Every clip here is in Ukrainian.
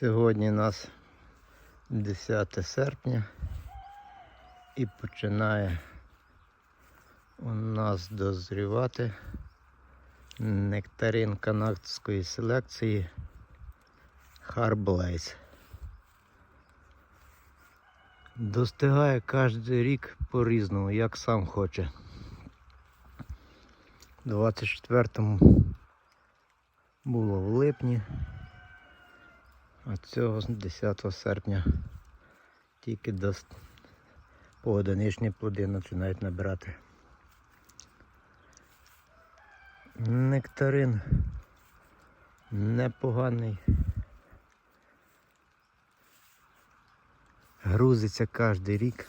Сьогодні у нас 10 серпня і починає у нас дозрівати нектарин канадської селекції Harblaize. Достигає кожен рік по-різному, як сам хоче. 24-му було в липні, а цього 10 серпня тільки до поодиничні плоди починають набирати. Нектарин непоганий. Грузиться кожен рік.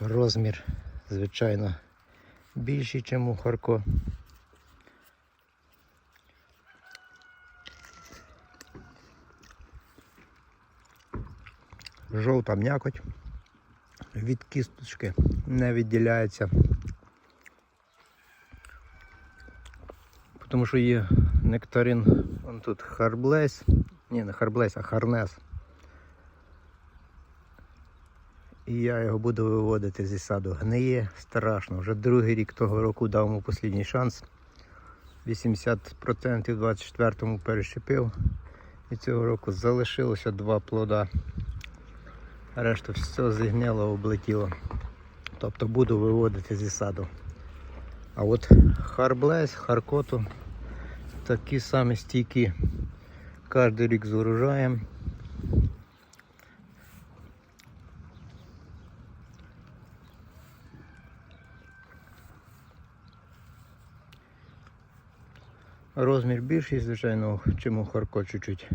Розмір, звичайно, більший, ніж у Харко. Жовта м'якоть від кісточки не відділяється. Тому що є нектарин, он тут харблейс, ні, не харблейс, а харнес. І я його буду виводити зі саду. Гниє страшно. Вже другий рік того року дав йому останній шанс. 80% в 24-му перещепив. І цього року залишилося два плода. Решту все зігняло, облетіло. Тобто буду виводити зі саду. А от харблес, харкоту такі самі стійкі. Кожен рік з урожаєм. Розмір більший, звичайно, чим у Харко чуть-чуть.